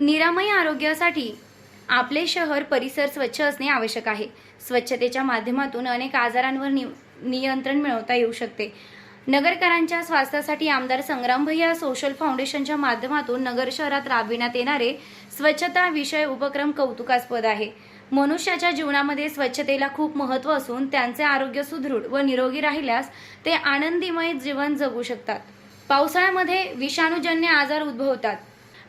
निरामय आरोग्यासाठी आपले शहर परिसर स्वच्छ असणे आवश्यक आहे. स्वच्छतेच्या माध्यमातून अनेक आजारांवर नि नियंत्रण मिळवता येऊ शकते. नगरकरांच्या स्वास्थ्यासाठी आमदार संग्राम भैया सोशल फाउंडेशनच्या माध्यमातून नगर शहरात राबविण्यात येणारे स्वच्छता विषय उपक्रम कौतुकास्पद आहे. मनुष्याच्या जीवनामध्ये स्वच्छतेला खूप महत्त्व असून त्यांचे आरोग्य सुदृढ व निरोगी राहिल्यास ते आनंदीमय जीवन जगू शकतात. पावसाळ्यामध्ये विषाणूजन्य आजार उद्भवतात.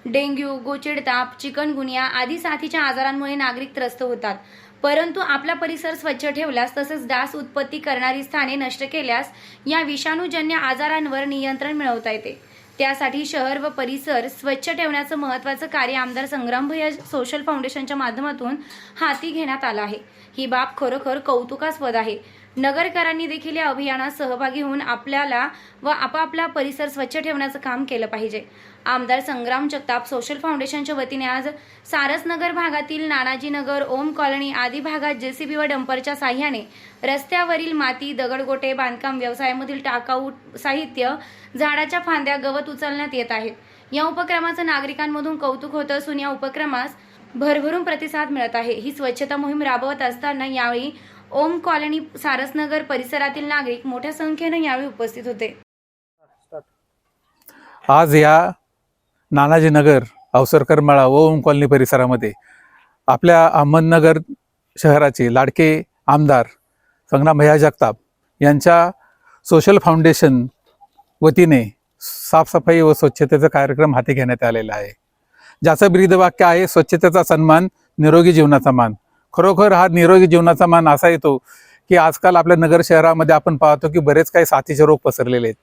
डेंग्यू गोचिड ताप चिकनगुनिया आदी साथीच्या आजारांमुळे नागरिक त्रस्त होतात. परंतु आपला परिसर स्वच्छ ठेवल्यास तसंच डास उत्पत्ती करणारी स्थाने नष्ट केल्यास या विषाणूजन्य आजारांवर नियंत्रण मिळवता येते. त्यासाठी शहर व परिसर स्वच्छ ठेवण्याचं महत्त्वाचं कार्य आमदार संग्राम भैया सोशल फाउंडेशनच्या माध्यमातून हाती घेण्यात आलं आहे. ही बाब खरोखर कौतुकास्पद आहे. नगरकरांनी देखील या अभियानात सहभागी होऊन आपल्याला व आपापला परिसर स्वच्छ ठेवण्याचं काम केलं पाहिजे. आमदार संग्राम जगताप सोशल फाउंडेशनच्या वतीने आज सारसनगर भागातील नानाजी नगर ओम कॉलनी आदी भागात जेसीबी व डंपरच्या साह्याने रस्त्यावरील माती दगडगोटे बांधकाम व्यवसायामधील टाकाऊ साहित्य झाडाच्या फांद्या गवत उचलण्यात येत आहेत या उपक्रमाचं नागरिकांमधून कौतुक होत असून या उपक्रमास भरभरून प्रतिसाद मिळत आहे. ही स्वच्छता मोहीम राबवत असताना यावेळी ओम कॉलनी सारसनगर परिसरातील नागरिक मोठ्या संख्येनं यावेळी उपस्थित होते. आज या नानाजी नगर अवसरकर मळा व ओम कॉलनी परिसरामध्ये आपल्या अहमदनगर शहराचे लाडके आमदार संग्राम भैया जगताप यांच्या सोशल फाउंडेशन वतीने साफसफाई व स्वच्छतेचा कार्यक्रम हाती घेण्यात आलेला आहे. ज्याचं ब्रीदवाक्य आहे स्वच्छतेचा सन्मान निरोगी जीवनाचा मान. खरोखर हा निरोगी जीवनाचा मान असा येतो की आजकाल आपल्या नगर शहरामध्ये आपण पाहतो की बरेच काही साथीचे रोग पसरलेले आहेत.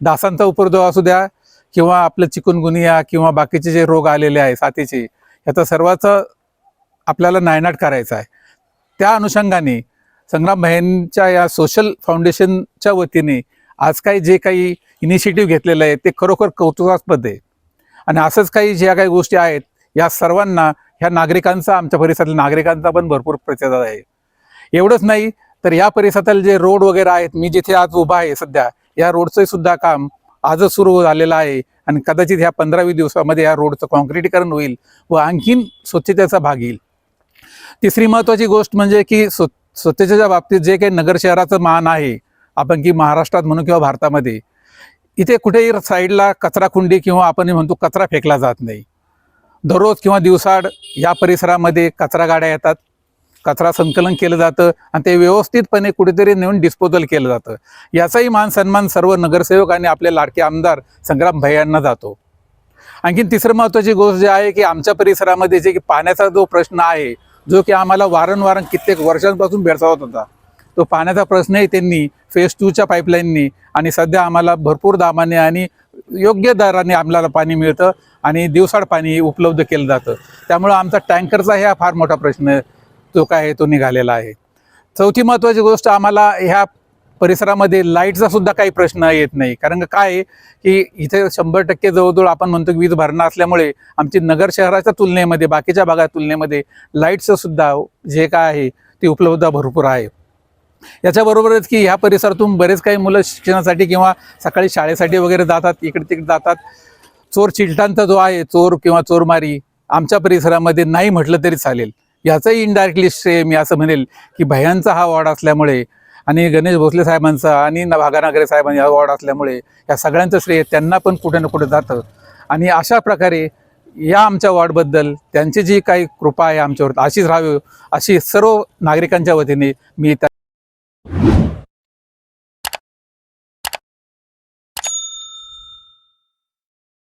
डासांचा उपद्रव असू द्या किंवा आपलं चिकुनगुनिया किंवा बाकीचे जे रोग आलेले आहे साथीचे याचा सर्वाचा आपल्याला नायनाट करायचा आहे. त्या अनुषंगाने संग्राम भाईंच्या या सोशल फाउंडेशनच्या वतीने आज काही जे काही इनिशिएटिव्ह घेतलेलं आहे ते खरोखर कौतुकास्पद आहे. आणि असंच काही ज्या काही गोष्टी आहेत या सर्वांना ह्या नागरिकांचा आमच्या परिसरातील नागरिकांचा पण भरपूर प्रतिसाद आहे. एवढंच नाही तर या परिसरातील जे रोड वगैरे आहेत मी जिथे आज उभा आहे सध्या या रोडचं सुद्धा काम आजच सुरू झालेलं आहे. आणि कदाचित ह्या पंधरावी दिवसामध्ये या रोडचं कॉन्क्रिटीकरण होईल व आणखीन स्वच्छतेचा भाग येईल. तिसरी महत्त्वाची गोष्ट म्हणजे की स्व स्वच्छतेच्या बाबतीत जे काही नगर शहराचं मान आहे आपण की महाराष्ट्रात म्हणू किंवा भारतामध्ये इथे कुठेही साईडला कचराकुंडी किंवा आपण म्हणतो कचरा फेकला जात नाही. दररोज किंवा दिवसाड या परिसरामध्ये कचरा गाड्या येतात. कचरा संकलन केलं जातं आणि ते व्यवस्थितपणे कुठेतरी नेऊन डिस्पोजल केलं जातं. याचाही मान सन्मान सर्व नगरसेवक आणि आपले लाडके आमदार संग्राम भैयांना जातो. आणखीन तिसरं महत्त्वाची गोष्ट जी आहे की आमच्या परिसरामध्ये जे की पाण्याचा जो प्रश्न आहे जो की आम्हाला वारंवार कित्येक वर्षांपासून भेडसावत होता तो पाण्याचा प्रश्नही त्यांनी फेज टूच्या पाईपलाईननी आणि सध्या आम्हाला भरपूर दामाने आणि योग्य दराने आम्हाला पाणी मिळतं आणि दिवसाड पाणी उपलब्ध केलं जातं. त्यामुळं आमचा टँकरचा ह्या फार मोठा प्रश्न जो काय आहे तो निघालेला आहे. चौथी महत्त्वाची गोष्ट आम्हाला ह्या परिसरामध्ये लाईटचा सुद्धा काही प्रश्न येत नाही. कारण काय आहे की इथे शंभर टक्के जवळजवळ आपण म्हणतो की वीज भरणं असल्यामुळे आमची नगर शहराच्या तुलनेमध्ये बाकीच्या भागात तुलनेमध्ये लाईटचं सुद्धा जे काय आहे ती उपलब्धता भरपूर आहे. याच्याबरोबरच की ह्या परिसरातून बरेच काही मुलं शिक्षणासाठी किंवा सकाळी शाळेसाठी वगैरे जातात इकडे तिकडे जातात. चोर चिलटांचा जो आहे चोर किंवा चोरमारी आमच्या परिसरामध्ये नाही म्हटलं तरी चालेल. याचंही इनडायरेक्टली श्रेय मी असं म्हणेल की भयांचा हा वॉर्ड असल्यामुळे आणि गणेश भोसले साहेबांचा आणि भागानागरे साहेबांचा हा वॉर्ड असल्यामुळे या सगळ्यांचं श्रेय त्यांना पण कुठे ना कुठे जातं. आणि अशा प्रकारे या आमच्या वॉर्डबद्दल त्यांची जी काही कृपा आहे आमच्यावर अशीच राहावी अशी सर्व नागरिकांच्या वतीने मी त्या